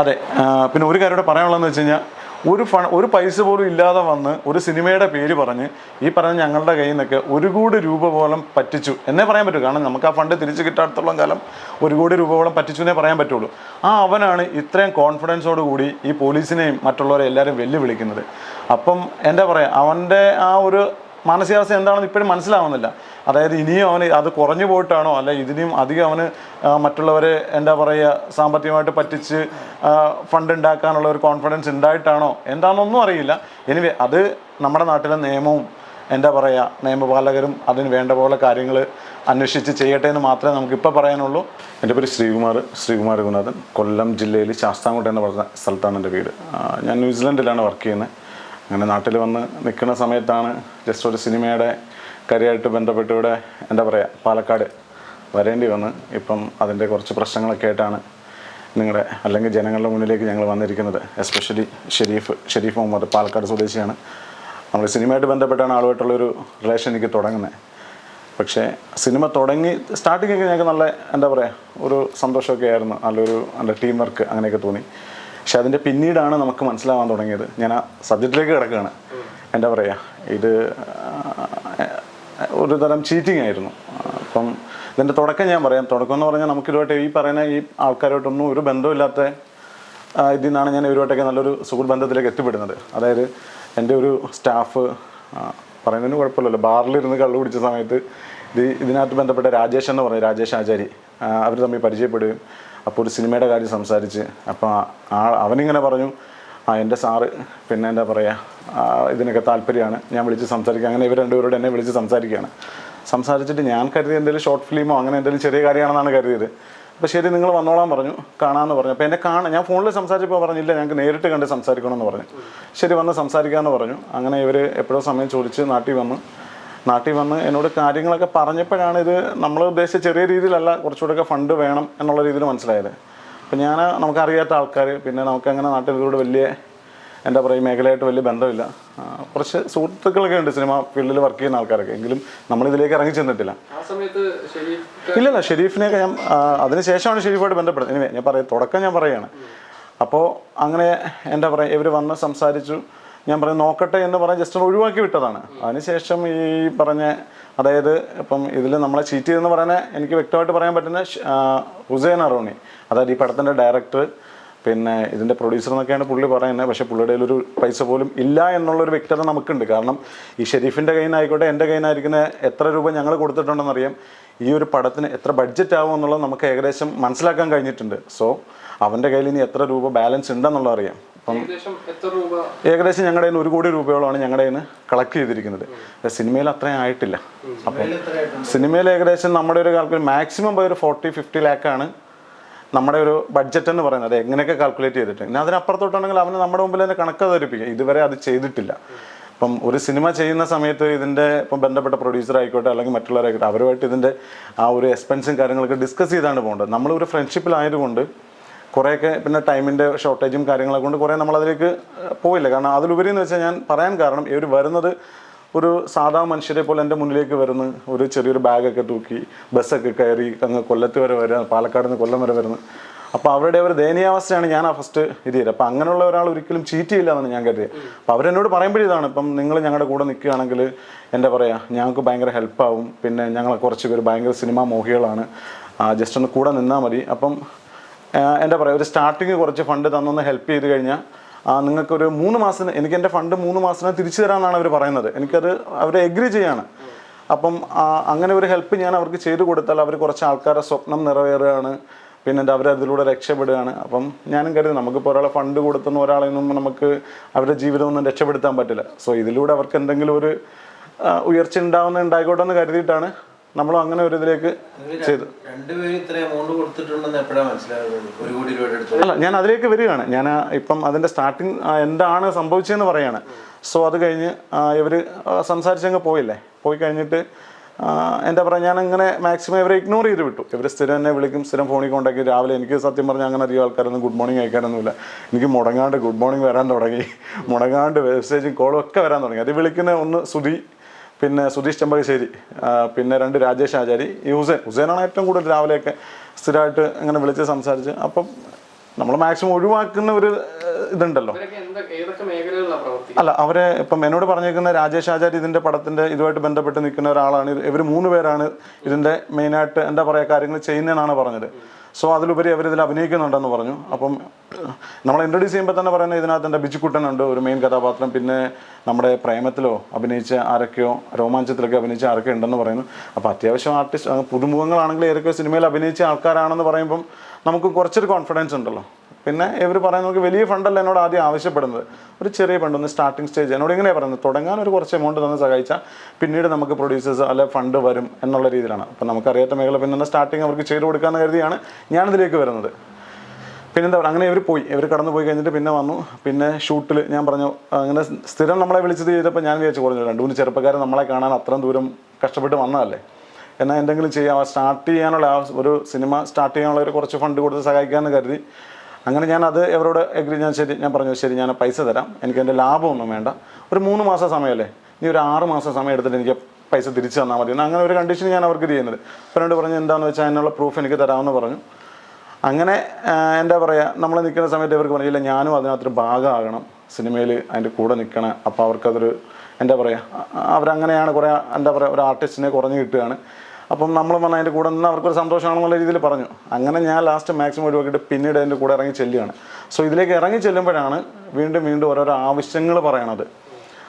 അതെ പിന്നെ ഒരു കാര്യം കൂടെ പറയാനുള്ളതെന്ന് വെച്ച് കഴിഞ്ഞാൽ ഒരു ഫ ഒരു പൈസ പോലും ഇല്ലാതെ വന്ന് ഒരു സിനിമയുടെ പേര് പറഞ്ഞ് ഈ പറഞ്ഞ ഞങ്ങളുടെ കയ്യിൽ നിന്നൊക്കെ ഒരു കോടി രൂപ പോലും പറ്റിച്ചു എന്നേ പറയാൻ പറ്റൂ. കാരണം നമുക്ക് ആ ഫണ്ട് തിരിച്ചു കിട്ടാത്തോളം കാലം ഒരു കോടി രൂപ പോലും പറ്റിച്ചു എന്നേ പറയാൻ പറ്റുള്ളൂ. ആ അവനാണ് ഇത്രയും കോൺഫിഡൻസോട് കൂടി ഈ പോലീസിനെയും മറ്റുള്ളവരെ എല്ലാവരും വെല്ലുവിളിക്കുന്നത്. അപ്പം എന്താ പറയുക അവന്റെ ആ ഒരു മാനസികാവസ്ഥ എന്താണെന്ന് ഇപ്പോഴും മനസ്സിലാവുന്നില്ല. അതായത് ഇനിയും അവന് അത് കുറഞ്ഞു പോയിട്ടാണോ അല്ല ഇതിനും അധികം അവന് മറ്റുള്ളവരെ എന്താ പറയുക സാമ്പത്തികമായിട്ട് പറ്റിച്ച് ഫണ്ട് ഉണ്ടാക്കാനുള്ള ഒരു കോൺഫിഡൻസ് ഉണ്ടായിട്ടാണോ എന്താണെന്നൊന്നും അറിയില്ല. എനിവേ അത് നമ്മുടെ നാട്ടിലെ നിയമവും എന്താ പറയുക നിയമപാലകരും അതിന് വേണ്ട പോലെ കാര്യങ്ങൾ അന്വേഷിച്ച് ചെയ്യട്ടെ എന്ന് മാത്രമേ നമുക്കിപ്പോൾ പറയാനുള്ളൂ. എന്റെ പേര് ശ്രീകുമാർ ശ്രീകുമാർ രഘുനാഥൻ കൊല്ലം ജില്ലയിൽ ശാസ്താംകോട്ട എന്ന് പറഞ്ഞ സ്ഥലത്താണ് എന്റെ വീട്. ഞാൻ ന്യൂസിലൻഡിലാണ് വർക്ക് ചെയ്യുന്നത്. അങ്ങനെ നാട്ടിൽ വന്ന് നിൽക്കുന്ന സമയത്താണ് ജസ്റ്റ് ഒരു സിനിമയുടെ കാര്യമായിട്ട് ബന്ധപ്പെട്ട് ഇവിടെ എന്താ പറയുക പാലക്കാട് വരേണ്ടി വന്ന്. ഇപ്പം അതിന്റെ കുറച്ച് പ്രശ്നങ്ങളൊക്കെ ആയിട്ടാണ് നിങ്ങളുടെ അല്ലെങ്കിൽ ജനങ്ങളുടെ മുന്നിലേക്ക് ഞങ്ങൾ വന്നിരിക്കുന്നത്. എസ്പെഷ്യലി ഷെരീഫ് ഷെരീഫ് മുഹമ്മദ് പാലക്കാട് സ്വദേശിയാണ്. നമ്മൾ സിനിമയായിട്ട് ബന്ധപ്പെട്ടാണ് ആളുമായിട്ടുള്ളൊരു റിലേഷൻ എനിക്ക് തുടങ്ങുന്നത്. പക്ഷേ സിനിമ തുടങ്ങി സ്റ്റാർട്ടിങ്ങൊക്കെ ഞങ്ങൾക്ക് നല്ല എന്താ പറയുക ഒരു സന്തോഷമൊക്കെ ആയിരുന്നു. നല്ലൊരു നല്ല ടീം വർക്ക് അങ്ങനെയൊക്കെ തോന്നി. പക്ഷെ അതിന്റെ പിന്നീടാണ് നമുക്ക് മനസ്സിലാവാൻ തുടങ്ങിയത്. ഞാൻ ആ സബ്ജക്റ്റിലേക്ക് കിടക്കുകയാണ്. എന്താ പറയുക ഇത് ഒരു തരം ചീറ്റിംഗ് ആയിരുന്നു. അപ്പം ഇതിന്റെ തുടക്കം ഞാൻ പറയാം. തുടക്കം എന്ന് പറഞ്ഞാൽ നമുക്കിതുമായിട്ട് ഈ പറയുന്ന ഈ ആൾക്കാരുമായിട്ടൊന്നും ഒരു ബന്ധമില്ലാത്ത ഇതിൽ നിന്നാണ് ഞാൻ ഇവരുമായിട്ടൊക്കെ നല്ലൊരു സുഹൃത്ത് ബന്ധത്തിലേക്ക് എത്തിപ്പെടുന്നത്. അതായത് എന്റെ ഒരു സ്റ്റാഫ് പറയുന്നതിന് കുഴപ്പമില്ലല്ലോ. ബാറിലിരുന്ന് കള്ളു കുടിച്ച സമയത്ത് ഇത് ഇതിനകത്ത് ബന്ധപ്പെട്ട രാജേഷ് എന്ന് പറയും രാജേഷ് ആചാരി അവർ തമ്മിൽ പരിചയപ്പെടുകയും അപ്പോൾ ഒരു സിനിമയുടെ കാര്യം സംസാരിച്ച് അപ്പോൾ ആ അവനിങ്ങനെ പറഞ്ഞു ആ എന്റെ സാറ് പിന്നെ എന്താ പറയുക ഇതിനൊക്കെ താല്പര്യമാണ്. ഞാൻ വിളിച്ച് സംസാരിക്കുക അങ്ങനെ ഇവർ രണ്ടുപേരോട് എന്നെ വിളിച്ച് സംസാരിക്കുകയാണ്. സംസാരിച്ചിട്ട് ഞാൻ കരുതി എന്തെങ്കിലും ഷോർട്ട് ഫിലിമോ അങ്ങനെ എന്തെങ്കിലും ചെറിയ കാര്യമാണെന്നാണ് കരുതിയത്. അപ്പോൾ ശരി നിങ്ങൾ വന്നോളാൻ പറഞ്ഞു കാണാമെന്ന് പറഞ്ഞു. അപ്പോൾ എന്നെ കാണാൻ ഞാൻ ഫോണിൽ സംസാരിച്ചപ്പോൾ പറഞ്ഞില്ല ഞങ്ങൾക്ക് നേരിട്ട് കണ്ട് സംസാരിക്കണമെന്ന് പറഞ്ഞു. ശരി വന്ന് സംസാരിക്കാമെന്ന് പറഞ്ഞു. അങ്ങനെ ഇവർ എപ്പോഴോ സമയം ചോദിച്ച് നാട്ടിൽ വന്നു നാട്ടിൽ വന്ന് എന്നോട് കാര്യങ്ങളൊക്കെ പറഞ്ഞപ്പോഴാണ് ഇത് നമ്മൾ ഉദ്ദേശിച്ച ചെറിയ രീതിയിലല്ല കുറച്ചുകൂടെയൊക്കെ ഫണ്ട് വേണം എന്നുള്ള രീതിയിൽ മനസ്സിലായത്. അപ്പം ഞാൻ നമുക്കറിയാത്ത ആൾക്കാർ പിന്നെ നമുക്കങ്ങനെ നാട്ടിൽ ഇതിലൂടെ വലിയ എന്താ പറയുക മേഖലയായിട്ട് വലിയ ബന്ധമില്ല. കുറച്ച് സുഹൃത്തുക്കളൊക്കെ ഉണ്ട് സിനിമ ഫീൽഡിൽ വർക്ക് ചെയ്യുന്ന ആൾക്കാരൊക്കെ. എങ്കിലും നമ്മൾ ഇതിലേക്ക് ഇറങ്ങി ചെന്നിട്ടില്ല. ഇല്ലല്ല ഷെരീഫിനെയൊക്കെ ഞാൻ അതിന് അതിനുശേഷമാണ് ഷെരീഫായിട്ട് ബന്ധപ്പെടുന്നത്. ഇനി ഞാൻ പറയാം തുടക്കം ഞാൻ പറയുകയാണ് അപ്പോൾ അങ്ങനെ എന്താ പറയുക ഇവർ വന്ന് സംസാരിച്ചു. ഞാൻ പറഞ്ഞു നോക്കട്ടെ എന്ന് പറഞ്ഞ് ജസ്റ്റ് ഒഴിവാക്കി വിട്ടതാണ്. അതിനുശേഷം ഈ പറഞ്ഞ അതായത് ഇപ്പം ഇതിൽ നമ്മളെ ചീറ്റ് ചെയ്തെന്ന് പറയുന്ന എനിക്ക് വ്യക്തമായിട്ട് പറയാൻ പറ്റുന്ന ഹുസൈൻ അറോണി. അതായത് ഈ പടത്തിന്റെ ഡയറക്ടർ പിന്നെ ഇതിന്റെ പ്രൊഡ്യൂസർ എന്നൊക്കെയാണ് പുള്ളി പറയുന്നത്. പക്ഷേ പുള്ളിയുടെ ഒരു പൈസ പോലും ഇല്ല എന്നുള്ളൊരു വ്യക്തത നമുക്കുണ്ട്. കാരണം ഈ ഷെരീഫിന്റെ കയ്യിൽ നിന്നായിക്കോട്ടെ എന്റെ കയ്യിൽ നിന്നായിരിക്കുന്ന എത്ര രൂപ ഞങ്ങൾ കൊടുത്തിട്ടുണ്ടെന്നറിയാം. ഈ ഒരു പടത്തിന് എത്ര ബഡ്ജറ്റ് ആവും എന്നുള്ളത് നമുക്ക് ഏകദേശം മനസ്സിലാക്കാൻ കഴിഞ്ഞിട്ടുണ്ട്. സോ അവന്റെ കയ്യിൽ ഇനി എത്ര രൂപ ബാലൻസ് ഉണ്ടെന്നുള്ളത് അറിയാം. അപ്പം ഏകദേശം ഞങ്ങളുടെ കയ്യിൽ ഒരു കോടി രൂപയോളമാണ് ഞങ്ങളുടെ കയ്യിൽ നിന്ന് കളക്ട് ചെയ്തിരിക്കുന്നത് സിനിമയിൽ അത്രയും ആയിട്ടില്ല. അപ്പം സിനിമയിൽ ഏകദേശം നമ്മുടെ ഒരു കാൽക്കുലേറ്റ് മാക്സിമം പോയി ഒരു ഫോർട്ടി ഫിഫ്റ്റി ലാക്കാണ് നമ്മുടെ ഒരു ബഡ്ജറ്റ് എന്ന് പറയുന്നത്. എങ്ങനെയൊക്കെ കാൽക്കുലേറ്റ് ചെയ്തിട്ട്. പിന്നെ അതിനപ്പുറത്തോട്ടാണെങ്കിൽ അവന് നമ്മുടെ മുമ്പിൽ തന്നെ കണക്ക് ധരിപ്പിക്കുക ഇതുവരെ അത് ചെയ്തിട്ടില്ല. ഇപ്പം ഒരു സിനിമ ചെയ്യുന്ന സമയത്ത് ഇതിന്റെ ഇപ്പം ബന്ധപ്പെട്ട പ്രൊഡ്യൂസർ ആയിക്കോട്ടെ അല്ലെങ്കിൽ മറ്റുള്ളവരായിക്കോട്ടെ അവരുമായിട്ട് ഇതിന്റെ ആ ഒരു എക്സ്പെൻസും കാര്യങ്ങളൊക്കെ ഡിസ്കസ് ചെയ്താണ് പോകേണ്ടത്. നമ്മളൊരു ഒരു ഫ്രണ്ട്ഷിപ്പിലായതുകൊണ്ട് കുറേയൊക്കെ പിന്നെ ടൈമിന്റെ ഷോർട്ടേജും കാര്യങ്ങളൊക്കെ കൊണ്ട് കുറേ നമ്മളതിലേക്ക് പോയില്ല. കാരണം അതിലുപരി എന്ന് വെച്ചാൽ ഞാൻ പറയാൻ കാരണം ഇവർ വരുന്നത് ഒരു സാധാ മനുഷ്യരെ പോലെ എന്റെ മുന്നിലേക്ക് വരുന്നു. ഒരു ചെറിയൊരു ബാഗൊക്കെ തൂക്കി ബസ്സൊക്കെ കയറി അങ്ങ് കൊല്ലത്ത് വരെ വരിക പാലക്കാട് നിന്ന് കൊല്ലം വരെ വരുന്നു. അപ്പോൾ അവരുടെ ഒരു ദയനീയാവസ്ഥയാണ് ഞാൻ ആ ഫസ്റ്റ് ഇത് ചെയ്തത്. അപ്പോൾ അങ്ങനെയുള്ള ഒരാൾ ഒരിക്കലും ചീറ്റ് ചെയ്യില്ല എന്നാണ് ഞാൻ കരുതിയത്. അപ്പോൾ അവരെന്നോട് പറയുമ്പോഴിതാണ് ഇപ്പം നിങ്ങൾ ഞങ്ങളുടെ കൂടെ നിൽക്കുകയാണെങ്കിൽ എന്താ പറയുക ഞങ്ങൾക്ക് ഭയങ്കര ഹെൽപ്പാവും. പിന്നെ ഞങ്ങളെ കുറച്ച് പേര് ഭയങ്കര സിനിമാ മോഹികളാണ്. ജസ്റ്റ് ഒന്ന് കൂടെ നിന്നാൽ മതി. അപ്പം എന്താ പറയുക ഒരു സ്റ്റാർട്ടിങ് കുറച്ച് ഫണ്ട് തന്നൊന്ന് ഹെൽപ്പ് ചെയ്ത് കഴിഞ്ഞാൽ നിങ്ങൾക്കൊരു മൂന്ന് മാസത്തിന് എനിക്ക് എന്റെ ഫണ്ട് മൂന്ന് മാസത്തിന് തിരിച്ചു തരാമെന്നാണ് അവർ പറയുന്നത്. എനിക്കത് അവർ എഗ്രി ചെയ്യാണ്. അപ്പം അങ്ങനെ ഒരു ഹെൽപ്പ് ഞാൻ അവർക്ക് ചെയ്തു കൊടുത്താൽ അവർ കുറച്ച് ആൾക്കാരുടെ സ്വപ്നം നിറവേറുകയാണ്. പിന്നെ അവർ അതിലൂടെ രക്ഷപ്പെടുകയാണ്. അപ്പം ഞാനും കരുതി നമുക്കിപ്പോൾ ഒരാളെ ഫണ്ട് കൊടുത്തുന്ന ഒരാളെ നിന്നും നമുക്ക് അവരുടെ ജീവിതമൊന്നും രക്ഷപ്പെടുത്താൻ പറ്റില്ല. സോ ഇതിലൂടെ അവർക്ക് എന്തെങ്കിലും ഒരു ഉയർച്ച ഉണ്ടാവുന്ന ഉണ്ടായിക്കോട്ടെ എന്ന് കരുതിയിട്ടാണ് നമ്മളും അങ്ങനെ ഒരു ഇതിലേക്ക് ചെയ്തു. അല്ല ഞാൻ അതിലേക്ക് വരികയാണ്. ഞാൻ ഇപ്പം അതിന്റെ സ്റ്റാർട്ടിങ് എന്താണ് സംഭവിച്ചതെന്ന് പറയാണ്. സോ അത് കഴിഞ്ഞ് ഇവർ സംസാരിച്ചങ്ങ് പോയില്ലേ? പോയി കഴിഞ്ഞിട്ട് എന്താ പറയുക ഞാൻ അങ്ങനെ മാക്സിമം ഇവരെ ഇഗ്നോർ ചെയ്ത് വിട്ടു. ഇവർ സ്ഥിരം എന്നെ വിളിക്കും സ്ഥിരം ഫോണിൽ കോണ്ടാക്കി രാവിലെ എനിക്ക് സത്യം പറഞ്ഞാൽ അങ്ങനെ അധികം ആൾക്കാരൊന്നും ഗുഡ് മോർണിംഗ് അയക്കാനൊന്നുമില്ല. എനിക്ക് മുടങ്ങാണ്ട് ഗുഡ് മോർണിംഗ് വരാൻ തുടങ്ങി. മുടങ്ങാണ്ട് മെസ്സേജും കോളും ഒക്കെ വരാൻ തുടങ്ങി. അത് വിളിക്കുന്ന ഒന്ന് സുധി പിന്നെ സുധീഷ് ചെമ്പകശ്ശേരി പിന്നെ രണ്ട് രാജേഷ് ആചാരി ഈ ഹുസൈൻ. ഹുസൈനാണ് ഏറ്റവും കൂടുതൽ രാവിലെയൊക്കെ സ്ഥിരമായിട്ട് ഇങ്ങനെ വിളിച്ച് സംസാരിച്ച്. അപ്പം നമ്മൾ മാക്സിമം ഒഴിവാക്കുന്ന ഒരു ഇതുണ്ടല്ലോ. അല്ല അവരെ ഇപ്പം എന്നോട് പറഞ്ഞേക്കുന്ന രാജേഷ് ആചാര്യ ഇതിന്റെ പടത്തിന്റെ ഇതുമായിട്ട് ബന്ധപ്പെട്ട് നിൽക്കുന്ന ഒരാളാണ്. ഇവർ മൂന്ന് പേരാണ് ഇതിന്റെ മെയിനായിട്ട് എന്താ പറയുക കാര്യങ്ങൾ ചെയ്യുന്നതെന്നാണ് പറഞ്ഞത്. സോ അതിലുപരി അവരിതിൽ അഭിനയിക്കുന്നുണ്ടെന്ന് പറഞ്ഞു. അപ്പം നമ്മൾ ഇൻട്രൊഡ്യൂസ് ചെയ്യുമ്പോൾ തന്നെ പറയുന്നത് ഇതിനകത്ത് എന്റെ ബിജുക്കുട്ടനുണ്ട് ഒരു മെയിൻ കഥാപാത്രം. പിന്നെ നമ്മുടെ പ്രേമത്തിലോ അഭിനയിച്ച ആരൊക്കെയോ രോമാഞ്ചത്തിലൊക്കെ അഭിനയിച്ച ആരൊക്കെ ഉണ്ടെന്ന് പറയുന്നു. അപ്പോൾ അത്യാവശ്യം ആർട്ടിസ്റ്റ് പുതുമുഖങ്ങളാണെങ്കിൽ ഏതൊക്കെ സിനിമയിൽ അഭിനയിച്ച ആൾക്കാരാണെന്ന് പറയുമ്പം നമുക്ക് കുറച്ചൊരു കോൺഫിഡൻസ് ഉണ്ടല്ലോ. പിന്നെ ഇവർ പറയുന്നത് നമുക്ക് വലിയ ഫണ്ടല്ല എന്നോട് ആദ്യം ആവശ്യപ്പെടുന്നത്. ഒരു ചെറിയ ഫണ്ട് ഒന്ന് സ്റ്റാർട്ടിംഗ് സ്റ്റേജ് എന്നോട് ഇങ്ങനെ പറയുന്നത്. തുടങ്ങാൻ ഒരു കുറച്ച് എമൗണ്ട് തന്ന് സഹായിച്ചാൽ പിന്നീട് നമുക്ക് പ്രൊഡ്യൂസേഴ്സ് അല്ലെ ഫണ്ട് വരും എന്നുള്ള രീതിയിലാണ്. അപ്പം നമുക്കറിയാത്ത മേഖല പിന്നെ സ്റ്റാർട്ടിങ് അവർക്ക് ചെയ്ത് കൊടുക്കാമെന്ന് കരുതിയാണ് ഞാനിതിലേക്ക് വരുന്നത്. പിന്നെന്താ പറയുക? അങ്ങനെ ഇവർ പോയി. ഇവർ കടന്നു പോയി കഴിഞ്ഞിട്ട് പിന്നെ വന്നു. പിന്നെ ഷൂട്ടിൽ ഞാൻ പറഞ്ഞു അങ്ങനെ സ്ഥിരം നമ്മളെ വിളിച്ചത് ചെയ്തപ്പോൾ ഞാൻ വിചാരിച്ചു പറഞ്ഞു രണ്ട് മൂന്ന് ചെറുപ്പക്കാർ നമ്മളെ കാണാൻ അത്രയും ദൂരം കഷ്ടപ്പെട്ട് വന്നതല്ലേ? എന്നാൽ എന്തെങ്കിലും ചെയ്യാം. സ്റ്റാർട്ട് ചെയ്യാനുള്ള ഒരു സിനിമ സ്റ്റാർട്ട് ചെയ്യാനുള്ള ഒരു കുറച്ച് ഫണ്ട് കൊടുത്ത് സഹായിക്കാമെന്ന് കരുതി. അങ്ങനെ ഞാൻ അത് എവരോട് എഗ്രി ഞാൻ ശരി ഞാൻ പറഞ്ഞു ശരി ഞാൻ പൈസ തരാം. എനിക്ക് എന്റെ ലാഭമൊന്നും വേണ്ട. ഒരു മൂന്ന് മാസം സമയമല്ലേ? നീ ഒരു ആറ് മാസം സമയം എടുത്തിട്ട് എനിക്ക് പൈസ തിരിച്ചു തന്നാൽ മതി. അങ്ങനെ ഒരു കണ്ടീഷൻ ഞാൻ അവർക്ക് ചെയ്യുന്നത്. എന്നോട് പറഞ്ഞു എന്താണെന്ന് വെച്ചാൽ അതിനുള്ള പ്രൂഫ് എനിക്ക് തരാമെന്ന് പറഞ്ഞു. അങ്ങനെ എന്താ പറയുക നമ്മൾ നിൽക്കുന്ന സമയത്ത് ഇവർക്ക് പറഞ്ഞില്ല ഞാനും അതിനകത്തൊരു ഭാഗമാകണം. സിനിമയിൽ അതിന്റെ കൂടെ നിൽക്കണം. അപ്പോൾ അവർക്കതൊരു എന്താ പറയുക അവരങ്ങനെയാണ് കുറേ എന്താ പറയുക ഒരു ആർട്ടിസ്റ്റിനെ കുറഞ്ഞു കിട്ടുകയാണ്. അപ്പം നമ്മൾ പറഞ്ഞാൽ അതിന്റെ കൂടെ നിന്ന് അവർക്കൊരു സന്തോഷമാണെന്നുള്ള രീതിയിൽ പറഞ്ഞു. അങ്ങനെ ഞാൻ ലാസ്റ്റ് മാക്സിമം ഒഴിവാക്കിയിട്ട് പിന്നീട് അതിന്റെ കൂടെ ഇറങ്ങി ചെല്ലുകയാണ്. സോ ഇതിലേക്ക് ഇറങ്ങി ചെല്ലുമ്പോഴാണ് വീണ്ടും വീണ്ടും ഓരോരോ ആവശ്യങ്ങൾ പറയണത്.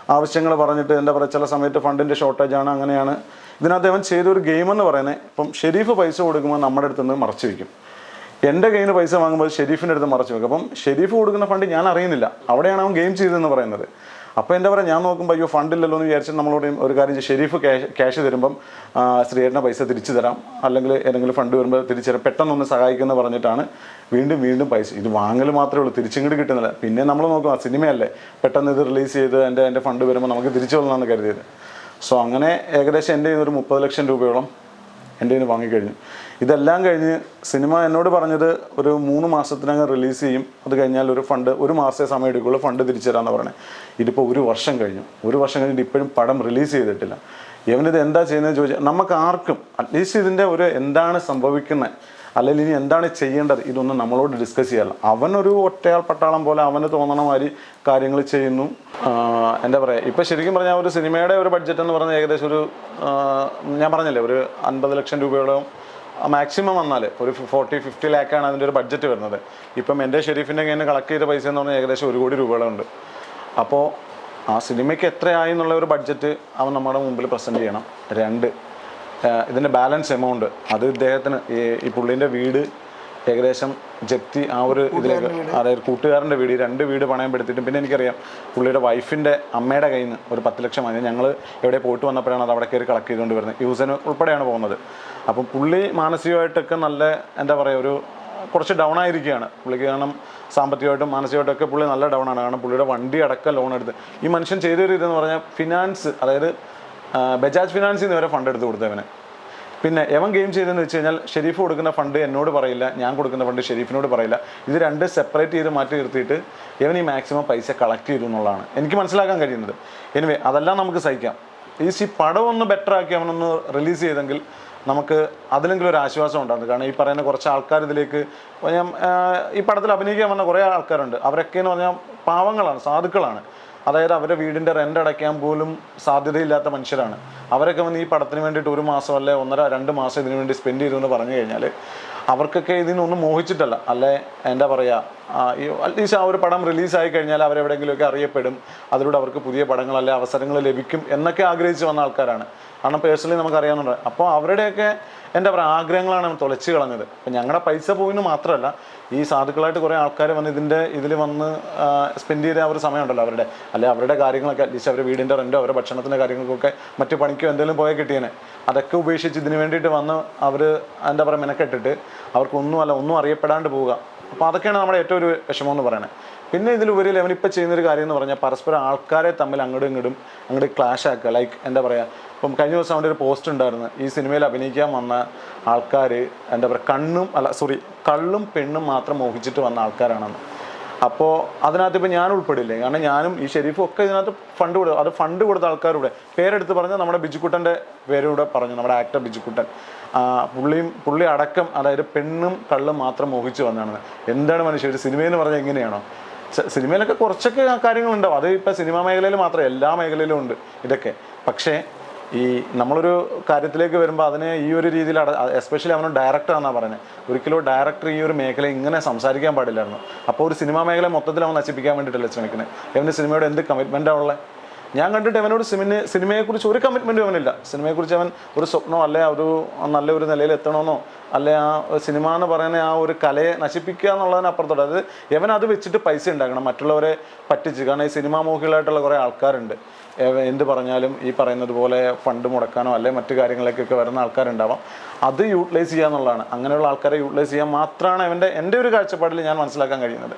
ആവശ്യങ്ങൾ പറഞ്ഞിട്ട് എന്താ പറയുക ചില സമയത്ത് ഫണ്ടിന്റെ ഷോർട്ടേജ് ആണ് അങ്ങനെയാണ്. ഇതിനകത്ത് അവൻ ചെയ്തൊരു ഗെയിം എന്ന് പറയുന്നത് ഇപ്പം ഷെരീഫ് പൈസ കൊടുക്കുമ്പോൾ നമ്മുടെ അടുത്ത് നിന്ന് മറച്ചു വയ്ക്കും എന്റെ കയ്യിൽ പൈസ വാങ്ങുമ്പോൾ ഷെരീഫിന്റെ അടുത്ത് മറച്ചു വെക്കും. അപ്പം ഷെരീഫ് കൊടുക്കുന്ന ഫണ്ട് ഞാൻ അറിയുന്നില്ല. അവിടെയാണ് അവൻ ഗെയിം ചെയ്തതെന്ന് പറയുന്നത്. അപ്പോൾ എന്താ പറയുക ഞാൻ നോക്കുമ്പോൾ അയ്യോ ഫണ്ടില്ലല്ലോ എന്ന് വിചാരിച്ച് നമ്മളോട് ഒരു കാര്യം ഷെരീഫ് ക്യാഷ് ക്യാഷ് തരുമ്പം ശ്രീയേട്ടന്റെ പൈസ തിരിച്ചു തരാം. അല്ലെങ്കിൽ ഏതെങ്കിലും ഫണ്ട് വരുമ്പോൾ തിരിച്ചു തരാം. പെട്ടെന്നൊന്ന് സഹായിക്കുമെന്ന് പറഞ്ഞിട്ടാണ് വീണ്ടും വീണ്ടും പൈസ. ഇത് വാങ്ങൽ മാത്രമേ ഉള്ളൂ തിരിച്ചിങ്ങോട്ട് കിട്ടുന്നില്ല. പിന്നെ നമ്മൾ നോക്കും ആ സിനിമയല്ലേ? പെട്ടെന്ന് ഇത് റിലീസ് ചെയ്ത് എന്റെ എന്റെ ഫണ്ട് വരുമ്പോൾ നമുക്ക് തിരിച്ചു വന്നാണ് കരുതിയത്. സോ അങ്ങനെ ഏകദേശം എന്റെ ഒരു മുപ്പത് ലക്ഷം രൂപയോളം എന്റെ വാങ്ങിക്കഴിഞ്ഞു. ഇതെല്ലാം കഴിഞ്ഞ് സിനിമ എന്നോട് പറഞ്ഞത് ഒരു മൂന്ന് മാസത്തിനകം റിലീസ് ചെയ്യും. അത് കഴിഞ്ഞാൽ ഒരു ഫണ്ട് ഒരു മാസത്തെ സമയം എടുക്കുള്ളൂ ഫണ്ട് തിരിച്ചു തരാമെന്ന് പറഞ്ഞത് ഇതിപ്പോൾ ഒരു വർഷം കഴിഞ്ഞു. ഒരു വർഷം കഴിഞ്ഞിട്ട് ഇപ്പോഴും പടം റിലീസ് ചെയ്തിട്ടില്ല. ഇവനിത് എന്താ ചെയ്യുന്നത് ചോദിച്ചാൽ നമുക്ക് ആർക്കും അറ്റ്ലീസ്റ്റ് ഇതിന്റെ ഒരു എന്താണ് സംഭവിക്കുന്നത് അല്ലെങ്കിൽ ഇനി എന്താണ് ചെയ്യേണ്ടത് ഇതൊന്നും നമ്മളോട് ഡിസ്കസ് ചെയ്യാറില്ല. അവനൊരു ഒറ്റയാൾ പട്ടാളം പോലെ അവന് തോന്നണ മാതിരി കാര്യങ്ങൾ ചെയ്യുന്നു. എന്താ പറയുക ഇപ്പം ശരിക്കും പറഞ്ഞാൽ ഒരു സിനിമയുടെ ഒരു ബഡ്ജറ്റ് എന്ന് പറഞ്ഞാൽ ഏകദേശം ഒരു ഞാൻ പറഞ്ഞില്ലേ ഒരു അൻപത് ലക്ഷം രൂപയോളം മാക്സിമം വന്നാൽ ഒരു ഫോർട്ടി ഫിഫ്റ്റി ലാക്കാണ് അതിന്റെ ഒരു ബഡ്ജറ്റ് വരുന്നത്. ഇപ്പം എന്റെ ഷെരീഫിന്റെ കയ്യിൽ നിന്ന് കളക്ട് ചെയ്ത പൈസ എന്ന് പറഞ്ഞാൽ ഏകദേശം ഒരു കോടി രൂപകളുണ്ട്. അപ്പോൾ ആ സിനിമയ്ക്ക് എത്രയായി എന്നുള്ള ഒരു ബഡ്ജറ്റ് അവൻ നമ്മുടെ മുമ്പിൽ പ്രസന്റ് ചെയ്യണം. രണ്ട് ഇതിന്റെ ബാലൻസ് എമൗണ്ട് അത് ഇദ്ദേഹത്തിന് ഈ പുള്ളീന്റെ വീട് ഏകദേശം ജപ്തി ആ ഒരു ഇതിലേക്ക് അതായത് കൂട്ടുകാരന്റെ വീട് രണ്ട് വീട് പണയം പെടുത്തിയിട്ടും പിന്നെ എനിക്കറിയാം പുള്ളിയുടെ വൈഫിന്റെ അമ്മയുടെ കയ്യിൽ നിന്ന് ഒരു പത്ത് ലക്ഷം വാങ്ങി. ഞങ്ങൾ എവിടെ പോയിട്ട് വന്നപ്പോഴാണ് അത് അവിടെ കയറി കളക്ട് ചെയ്തുകൊണ്ട് വരുന്നത്. യൂസന് ഉൾപ്പെടെയാണ് പോകുന്നത്. അപ്പം പുള്ളി മാനസികമായിട്ടൊക്കെ നല്ല എന്താ പറയുക ഒരു കുറച്ച് ഡൗൺ ആയിരിക്കുകയാണ്. പുള്ളിക്ക് കാരണം സാമ്പത്തികമായിട്ടും മാനസികമായിട്ടൊക്കെ പുള്ളി നല്ല ഡൗൺ ആണ്. കാരണം പുള്ളിയുടെ വണ്ടി അടക്കം ലോൺ എടുത്ത്. ഈ മനുഷ്യൻ ചെയ്തൊരു ഇതെന്ന് പറഞ്ഞാൽ ഫിനാൻസ് അതായത് ബജാജ് ഫിനാൻസിൽ നിന്ന് വരെ ഫണ്ട് എടുത്ത് കൊടുത്തവന്. പിന്നെ എവൻ ഗെയിം ചെയ്തെന്ന് വെച്ച് കഴിഞ്ഞാൽ ഷെരീഫ് കൊടുക്കുന്ന ഫണ്ട് എന്നോട് പറയില്ല ഞാൻ കൊടുക്കുന്ന ഫണ്ട് ഷെരീഫിനോട് പറയില്ല. ഇത് രണ്ട് സെപ്പറേറ്റ് ചെയ്ത് മാറ്റി നിർത്തിയിട്ട് ഇവൻ ഈ മാക്സിമം പൈസ കളക്ട് ചെയ്തു എന്നുള്ളതാണ് എനിക്ക് മനസ്സിലാക്കാൻ കഴിയുന്നത്. എനിവേ അതെല്ലാം നമുക്ക് സഹിക്കാം. ഈ സി പടം ഒന്ന് ബെറ്റർ ആക്കി അവനൊന്ന് റിലീസ് ചെയ്തെങ്കിൽ നമുക്ക് അതിലെങ്കിലും ഒരു ആശ്വാസം ഉണ്ടായിരുന്നു കാരണം ഈ പറയുന്ന കുറച്ച് ആൾക്കാർ ഇതിലേക്ക് ഞാൻ ഈ പടത്തിൽ അഭിനയിക്കാൻ വന്ന കുറേ ആൾക്കാരുണ്ട്. അവരൊക്കെ എന്ന് പറഞ്ഞാൽ പാവങ്ങളാണ് സാധുക്കളാണ്. അതായത് അവരുടെ വീടിന്റെ റെന്റ് അടയ്ക്കാൻ പോലും സാധ്യതയില്ലാത്ത മനുഷ്യരാണ്. അവരൊക്കെ വന്ന് ഈ പടത്തിന് വേണ്ടിയിട്ട് ഒരു മാസം അല്ലെ ഒന്നര രണ്ട് മാസം ഇതിനു വേണ്ടി സ്പെൻഡ് ചെയ്തു എന്ന് പറഞ്ഞു കഴിഞ്ഞാൽ അവർക്കൊക്കെ ഇതിനൊന്നും മോഹിച്ചിട്ടല്ല. അല്ലെ? എന്താ പറയുക അറ്റ്ലീസ്റ്റ് ആ ഒരു പടം റിലീസായി കഴിഞ്ഞാൽ അവരെവിടെയെങ്കിലുമൊക്കെ അറിയപ്പെടും. അതിലൂടെ അവർക്ക് പുതിയ പടങ്ങൾ അല്ലെ അവസരങ്ങൾ ലഭിക്കും എന്നൊക്കെ ആഗ്രഹിച്ച് വന്ന ആൾക്കാരാണ്. കാരണം പേഴ്സണലി നമുക്കറിയാവുന്നുണ്ട്. അപ്പോൾ അവരുടെയൊക്കെ എന്താ പറയുക ആഗ്രഹങ്ങളാണ് തുളച്ച് കളഞ്ഞത്. അപ്പം ഞങ്ങളുടെ പൈസ പോയിന്ന് മാത്രമല്ല ഈ സാധുക്കളായിട്ട് കുറേ ആൾക്കാർ വന്ന് ഇതിന്റെ ഇതിൽ വന്ന് സ്പെൻഡ് ചെയ്ത ആ ഒരു സമയമുണ്ടല്ലോ അവരുടെ. അല്ലെ അവരുടെ കാര്യങ്ങളൊക്കെ അറ്റ്ലീസ്റ്റ് അവരുടെ വീടിന്റെ റെന്റോ അവരുടെ ഭക്ഷണത്തിന്റെ കാര്യങ്ങൾക്കൊക്കെ മറ്റു പണിക്കോ എന്തെങ്കിലും പോയാൽ കിട്ടിയേനെ. അതൊക്കെ ഉപേക്ഷിച്ച് ഇതിന് വേണ്ടിയിട്ട് വന്ന് അവർ എന്താ പറയുക മെനക്കെട്ടിട്ട് അവർക്കൊന്നും അല്ല ഒന്നും അറിയപ്പെടാണ്ട് പോവുക. അപ്പോൾ അതൊക്കെയാണ് നമ്മുടെ ഏറ്റവും ഒരു വിഷമം എന്ന് പറയുന്നത് പിന്നെ ഇതിലുപരി അവനിപ്പോൾ ചെയ്യുന്നൊരു കാര്യം എന്ന് പറഞ്ഞാൽ പരസ്പരം ആൾക്കാരെ തമ്മിൽ അങ്ങോട്ടും ഇങ്ങോട്ടും അങ്ങോട്ട് ക്ലാഷ് ആക്കുക. ലൈക്ക് എന്താ പറയുക ഇപ്പം കഴിഞ്ഞ ദിവസം അവിടെ ഒരു പോസ്റ്റ് ഉണ്ടായിരുന്നു. ഈ സിനിമയിൽ അഭിനയിക്കാൻ വന്ന ആൾക്കാർ എന്താ പറയുക കണ്ണും അല്ല സോറി കള്ളും പെണ്ണും മാത്രം മോഹിച്ചിട്ട് വന്ന ആൾക്കാരാണെന്ന്. അപ്പോൾ അതിനകത്ത് ഇപ്പോൾ ഞാൻ ഉൾപ്പെടില്ലേ? കാരണം ഞാനും ഈ ഷെരീഫും ഒക്കെ ഇതിനകത്ത് ഫണ്ട് കൊടുത്തു അത് ഫണ്ട് കൊടുത്ത ആൾക്കാരുടെ. പേരെടുത്ത് പറഞ്ഞാൽ നമ്മുടെ ബിജുക്കുട്ടന്റെ പേരൂടെ പറഞ്ഞു നമ്മുടെ ആക്ടർ ബിജുക്കുട്ടൻ. പുള്ളിയും പുള്ളി അടക്കം അതായത് പെണ്ണും കള്ളും മാത്രം മോഹിച്ച് വന്നാണ് എന്താണ് മനുഷ്യർ സിനിമയെന്ന് പറഞ്ഞാൽ എങ്ങനെയാണോ? സിനിമയിലൊക്കെ കുറച്ചൊക്കെ കാര്യങ്ങളുണ്ടാവും. അത് ഇപ്പം സിനിമാ മേഖലയിൽ മാത്രം എല്ലാ മേഖലയിലും ഉണ്ട് ഇതൊക്കെ. പക്ഷേ ഈ നമ്മളൊരു കാര്യത്തിലേക്ക് വരുമ്പോൾ അതിനെ ഈ ഒരു രീതിയിൽ എസ്പെഷ്യലി അവന് ഡയറക്ടർ എന്നാണ് പറയുന്നത് ഒരിക്കലും ഡയറക്ടർ ഈ ഒരു മേഖല ഇങ്ങനെ സംസാരിക്കാൻ പാടില്ലായിരുന്നു. അപ്പോൾ ഒരു സിനിമാ മേഖല മൊത്തത്തിൽ അവൻ നശിപ്പിക്കാൻ വേണ്ടിയിട്ടല്ലേ ശ്രമിക്കുന്നത് അവന്റെ സിനിമയോട് എന്ത് കമ്മിറ്റ്മെന്റാണ് ഉള്ളത് ഞാൻ കണ്ടിട്ട് അവനോട് സിനിമ സിനിമയെക്കുറിച്ച് ഒരു കമ്മിറ്റ്മെന്റും അവനില്ല. സിനിമയെക്കുറിച്ച് അവൻ ഒരു സ്വപ്നമോ അല്ലെ ഒരു നല്ലൊരു നിലയിൽ എത്തണമെന്നോ അല്ലെ ആ സിനിമ എന്ന് പറയുന്ന ആ ഒരു കലയെ നശിപ്പിക്കുക എന്നുള്ളതിനപ്പുറത്തോടെ അതായത് ഇവൻ അത് വെച്ചിട്ട് പൈസ ഉണ്ടാക്കണം മറ്റുള്ളവരെ പറ്റിച്ച്. കാരണം ഈ സിനിമാ മോഹികളായിട്ടുള്ള കുറേ ആൾക്കാരുണ്ട്. എന്ത് പറഞ്ഞാലും ഈ പറയുന്നത് പോലെ ഫണ്ട് മുടക്കാനോ അല്ലെ മറ്റു കാര്യങ്ങളിലേക്കൊക്കെ വരുന്ന ആൾക്കാരുണ്ടാവാം. അത് യൂട്ടിലൈസ് ചെയ്യുക എന്നുള്ളതാണ് അങ്ങനെയുള്ള ആൾക്കാരെ യൂട്ടിലൈസ് ചെയ്യാൻ മാത്രമാണ് അവന്റെ എന്റെ ഒരു കാഴ്ചപ്പാടിൽ ഞാൻ മനസ്സിലാക്കാൻ കഴിയുന്നത്.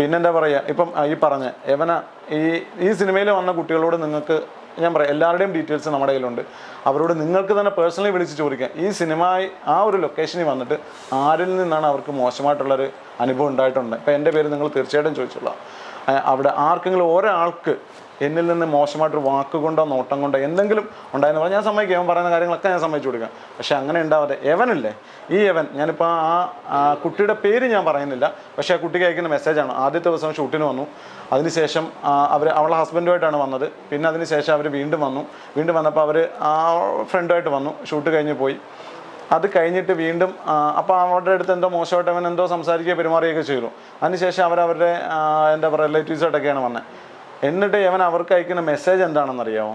പിന്നെന്താ പറയുക ഇപ്പം ഈ പറഞ്ഞ യവന ഈ ഈ സിനിമയിൽ വന്ന കുട്ടികളോട് നിങ്ങൾക്ക് ഞാൻ പറയാം എല്ലാവരുടെയും ഡീറ്റെയിൽസ് നമ്മുടെ കയ്യിലുണ്ട്. അവരോട് നിങ്ങൾക്ക് തന്നെ പേഴ്സണലി വിളിച്ച് ചോദിക്കാം. ഈ സിനിമ ആ ഒരു ലൊക്കേഷനിൽ വന്നിട്ട് ആരിൽ നിന്നാണ് അവർക്ക് മോശമായിട്ടുള്ളൊരു അനുഭവം ഉണ്ടായിട്ടുണ്ട് ഇപ്പം എന്റെ പേര് നിങ്ങൾ തീർച്ചയായിട്ടും ചോദിച്ചോളാം. അവിടെ ആർക്കെങ്കിലും ഒരാൾക്ക് എന്നിൽ നിന്ന് മോശമായിട്ടൊരു വാക്കുകൊണ്ടോ നോട്ടം കൊണ്ടോ എന്തെങ്കിലും ഉണ്ടായെന്ന് പറഞ്ഞാൽ ഞാൻ സമ്മതിക്കും. അവൻ പറയുന്ന കാര്യങ്ങളൊക്കെ ഞാൻ സമ്മതിച്ചു കൊടുക്കാം. പക്ഷെ അങ്ങനെ ഉണ്ടാവാതെ എവനല്ലേ? ഈ എവൻ ഞാനിപ്പോൾ ആ കുട്ടിയുടെ പേര് ഞാൻ പറയുന്നില്ല. പക്ഷേ ആ കുട്ടിക്ക് അയക്കുന്ന മെസ്സേജാണ് ആദ്യത്തെ ദിവസം ഷൂട്ടിന് വന്നു. അതിനുശേഷം അവർ അവളെ ഹസ്ബൻഡുമായിട്ടാണ് വന്നത്. പിന്നെ അതിനുശേഷം അവർ വീണ്ടും വന്നു. വീണ്ടും വന്നപ്പോൾ അവർ ആ ഫ്രണ്ടുമായിട്ട് വന്നു. ഷൂട്ട് കഴിഞ്ഞ് പോയി. അത് കഴിഞ്ഞിട്ട് വീണ്ടും അപ്പോൾ അവരുടെ അടുത്ത് എന്തോ മോശമായിട്ട് അവൻ എന്തോ സംസാരിക്കുകയോ പെരുമാറുകയൊക്കെ ചെയ്തു. അതിനുശേഷം അവർ അവരുടെ എന്താ പറയുക റിലേറ്റീവ്സായിട്ടൊക്കെയാണ് വന്നത് എന്നിട്ട് അവൻ അവർക്ക് അയക്കുന്ന മെസ്സേജ് എന്താണെന്നറിയാമോ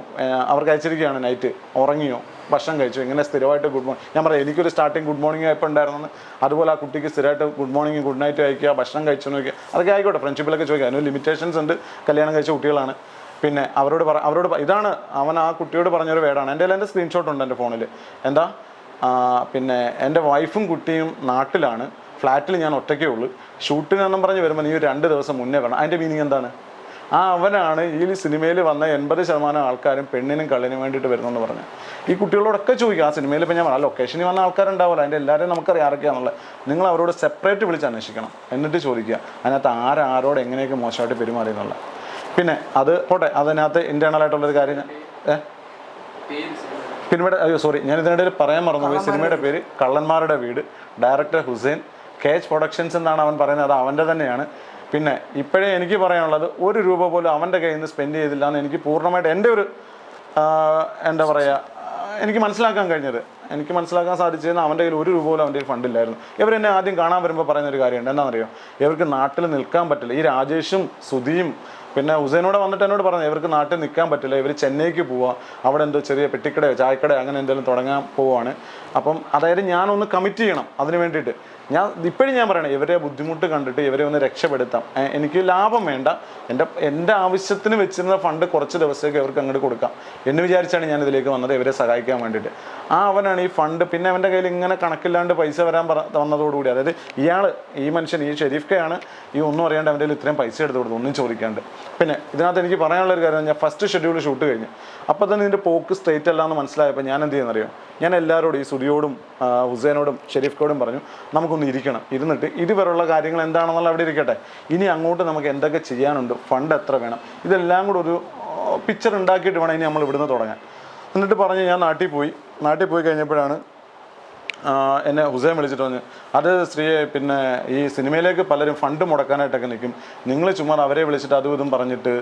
അവർക്ക് അയച്ചിരിക്കുകയാണ് നൈറ്റ് ഉറങ്ങിയോ? ഭക്ഷണം കഴിച്ചു? ഇങ്ങനെ സ്ഥിരമായിട്ട് ഗുഡ് മോർണിംഗ് ഞാൻ പറയാം എനിക്കൊരു സ്റ്റാർട്ടിങ് ഗുഡ് മോർണിംഗ് എപ്പോൾ ഉണ്ടായിരുന്നു അതുപോലെ ആ കുട്ടിക്ക് സ്ഥിരമായിട്ട് ഗുഡ് മോർണിംഗ് ഗുഡ് നൈറ്റ് അയക്കുക ഭക്ഷണം കഴിച്ചു നോക്കുക അതൊക്കെ ആയിക്കോട്ടെ ഫ്രണ്ട്ഷിപ്പിലൊക്കെ ചോദിക്കുക. അതിന് ലിമിറ്റേഷൻസ് ഉണ്ട്. കല്യാണം കഴിച്ച കുട്ടികളാണ്. പിന്നെ അവരോട് പറ അവരോട് ഇതാണ് അവൻ ആ കുട്ടിയോട് പറഞ്ഞൊരു വേടാണ്. എന്റെ എന്റെ സ്ക്രീൻഷോട്ട് ഉണ്ട് എന്റെ ഫോണിൽ എന്താ? പിന്നെ എന്റെ വൈഫും കുട്ടിയും നാട്ടിലാണ്. ഫ്ലാറ്റിൽ ഞാൻ ഒറ്റയ്ക്കേ ഉള്ളൂ. ഷൂട്ടിനെന്നും പറഞ്ഞ് വരുമ്പോൾ നീ ഒരു രണ്ട് ദിവസം മുന്നേ വേണം അതിന്റെ മീനിങ് എന്താണ്? ആ അവനാണ് ഈ സിനിമയിൽ വന്ന എൺപത് ശതമാനം ആൾക്കാരും പെണ്ണിനും കള്ളിനും വേണ്ടിയിട്ട് വരുന്നെന്ന് പറഞ്ഞു. ഈ കുട്ടികളോടൊക്കെ ചോദിക്കും ആ സിനിമയിൽ ഇപ്പം ഞാൻ ആ ലൊക്കേഷനിൽ വന്ന ആൾക്കാരുണ്ടാവില്ല അതിന്റെ എല്ലാവരെയും നമുക്കറിയാം ആരൊക്കെയാണുള്ളത് നിങ്ങൾ അവരോട് സെപ്പറേറ്റ് വിളിച്ച് അന്വേഷിക്കണം എന്നിട്ട് ചോദിക്കുക അതിനകത്ത് ആരാരോട് എങ്ങനെയൊക്കെ മോശമായിട്ട് പെരുമാറി എന്നുള്ളത്. പിന്നെ അത് പോട്ടെ അതിനകത്ത് ഇന്റേണലായിട്ടുള്ളൊരു കാര്യം ഏ? സിനിമയുടെ അയ്യോ സോറി ഞാൻ ഇതിനിടയിൽ പറയാൻ മറന്നു മറന്നുപോയി സിനിമയുടെ പേര് കള്ളന്മാരുടെ വീട്. Director Hussain K H productions എന്നാണ് അവൻ പറയുന്നത്. അത് അവന്റെ തന്നെയാണ്. പിന്നെ ഇപ്പോഴേ എനിക്ക് പറയാനുള്ളത് ഒരു രൂപ പോലും അവന്റെ കയ്യിൽ നിന്ന് സ്പെൻഡ് ചെയ്തില്ല എന്ന് എനിക്ക് പൂർണമായിട്ട് എന്റെ ഒരു എന്താ പറയുക എനിക്ക് മനസ്സിലാക്കാൻ കഴിഞ്ഞത്. എനിക്ക് മനസ്സിലാക്കാൻ സാധിച്ചതെന്ന് അവന്റെ കയ്യിൽ ഒരു രൂപ പോലും അവന്റെ കയ്യിൽ ഫണ്ടില്ലായിരുന്നു ഇവരെന്നെ ആദ്യം കാണാൻ വരുമ്പോൾ പറയുന്ന ഒരു കാര്യമുണ്ട്. എന്താണെന്നറിയോ? ഇവർക്ക് നാട്ടിൽ നിൽക്കാൻ പറ്റില്ല. ഈ രാജേഷും സുധിയും പിന്നെ ഹുസൈനോട് വന്നിട്ട് എന്നോട് പറഞ്ഞു ഇവർക്ക് നാട്ടിൽ നിൽക്കാൻ പറ്റില്ല. ഇവർ ചെന്നൈക്ക് പോവുക അവിടെ എന്തോ ചെറിയ പെട്ടിക്കടയോ ചായക്കടയോ അങ്ങനെ എന്തെങ്കിലും തുടങ്ങാൻ പോവുകയാണ് അപ്പം അതായത് ഞാനൊന്ന് കമ്മിറ്റ് ചെയ്യണം അതിന് വേണ്ടിയിട്ട്. ഞാൻ ഇപ്പോഴും ഞാൻ പറയണേ ഇവരെ ബുദ്ധിമുട്ട് കണ്ടിട്ട് ഇവരെ ഒന്ന് രക്ഷപ്പെടുത്താം. എനിക്ക് ലാഭം വേണ്ട. എന്റെ എന്റെ ആവശ്യത്തിന് വെച്ചിരുന്ന ഫണ്ട് കുറച്ച് ദിവസത്തേക്ക് ഇവർക്ക് അങ്ങോട്ട് കൊടുക്കാം എന്ന് വിചാരിച്ചാണ് ഞാൻ ഇതിലേക്ക് വന്നത് ഇവരെ സഹായിക്കാൻ വേണ്ടിയിട്ട്. ആ അവനാണ് ഈ ഫണ്ട് പിന്നെ അവന്റെ കയ്യിൽ ഇങ്ങനെ കണക്കില്ലാണ്ട് പൈസ വരാൻ പറ വന്നതോടുകൂടി അതായത് ഇയാൾ ഈ മനുഷ്യൻ ഈ ഷെരീഫ് കെയാണ് ഈ ഒന്നും അറിയാണ്ട് അവന്റെ കയ്യിൽ ഇത്രയും പൈസ എടുത്ത് കൊടുത്തു ഒന്നും ചോദിക്കാണ്ട്. പിന്നെ ഇതിനകത്ത് എനിക്ക് പറയാനുള്ള ഒരു കാര്യം ഞാൻ ഫസ്റ്റ് ഷെഡ്യൂൾ ഷൂട്ട് കഴിഞ്ഞു. അപ്പോൾ തന്നെ ഇതിന്റെ പോക്ക് സ്ട്രേറ്റ് അല്ല എന്ന് മനസ്സിലായപ്പോൾ ഞാൻ എന്ത് ചെയ്യുന്നറിയോ ഞാൻ എല്ലാവരോടും ഈ സുധിയോടും ഹുസൈനോടും ഷെരീഫ്ക്കോടും പറഞ്ഞു നമുക്കൊന്ന് ഇരിക്കണം. ഇരുന്നിട്ട് ഇതുവരെയുള്ള കാര്യങ്ങൾ എന്താണെന്നുള്ള അവിടെ ഇരിക്കട്ടെ. ഇനി അങ്ങോട്ട് നമുക്ക് എന്തൊക്കെ ചെയ്യാനുണ്ട്? ഫണ്ട് എത്ര വേണം? ഇതെല്ലാം കൂടെ ഒരു പിക്ചർ ഉണ്ടാക്കിയിട്ട് വേണം ഇനി നമ്മൾ ഇവിടുന്ന് തുടങ്ങാൻ. എന്നിട്ട് പറഞ്ഞ് ഞാൻ നാട്ടിൽ പോയി. നാട്ടിൽ പോയി കഴിഞ്ഞപ്പോഴാണ് എന്നെ ഹുസൈൻ വിളിച്ചിട്ട് പറഞ്ഞു അത് സ്ത്രീയെ പിന്നെ ഈ സിനിമയിലേക്ക് പലരും ഫണ്ട് മുടക്കാനായിട്ടൊക്കെ നിൽക്കും. നിങ്ങൾ ചുമ്മാ അവരെ വിളിച്ചിട്ട് അതും ഇതും പറഞ്ഞിട്ട്